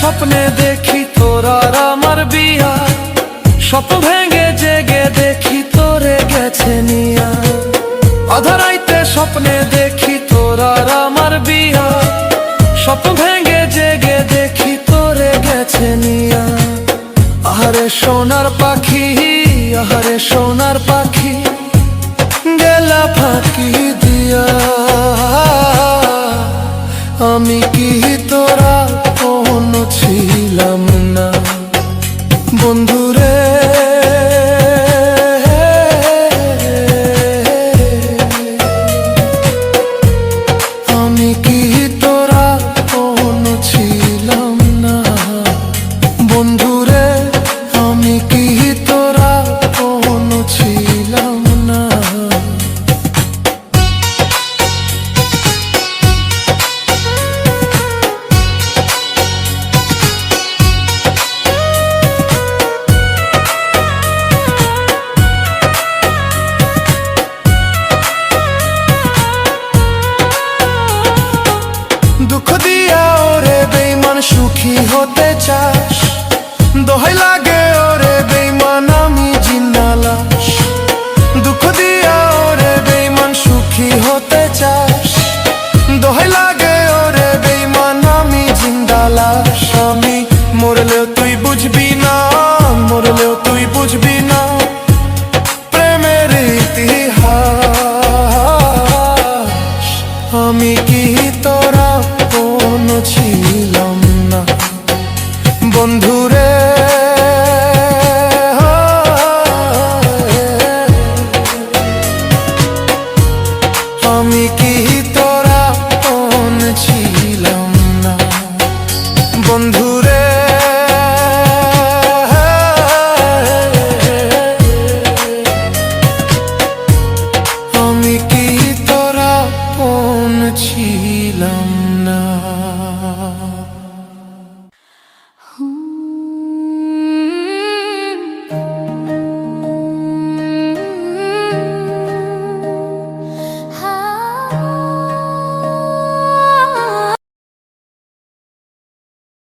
স্বপ্নে দেখি তোর আমার বিয়া। স্বপ্ন ভেঙে জেগে দেখি তোরে গেছে নিয়া। অধরাইতে স্বপ্নে দেখি তোর আমার বিয়া। স্বপ্ন ভেঙে জেগে দেখি তোরে গেছে নিয়া। আহারে সোনার পাখি, আহারে সোনার পাখি, গেলা ফাঁকি দিয়া। দিয়া ওরে বেইমান সুখী হতে চাস। দোহাই লাগে ওরে বেইমান আমি জিন্নালাস। দুঃখ দিয়া ওরে বেইমান সুখী হতে চাস। দোহাই লাগে ওরে বেইমান আমি জিন্দালাস। আমি মরলেও তুই বুঝবি না, মরলেও তুই বুঝবি না। প্রেমের ইতিহাস, আমি কি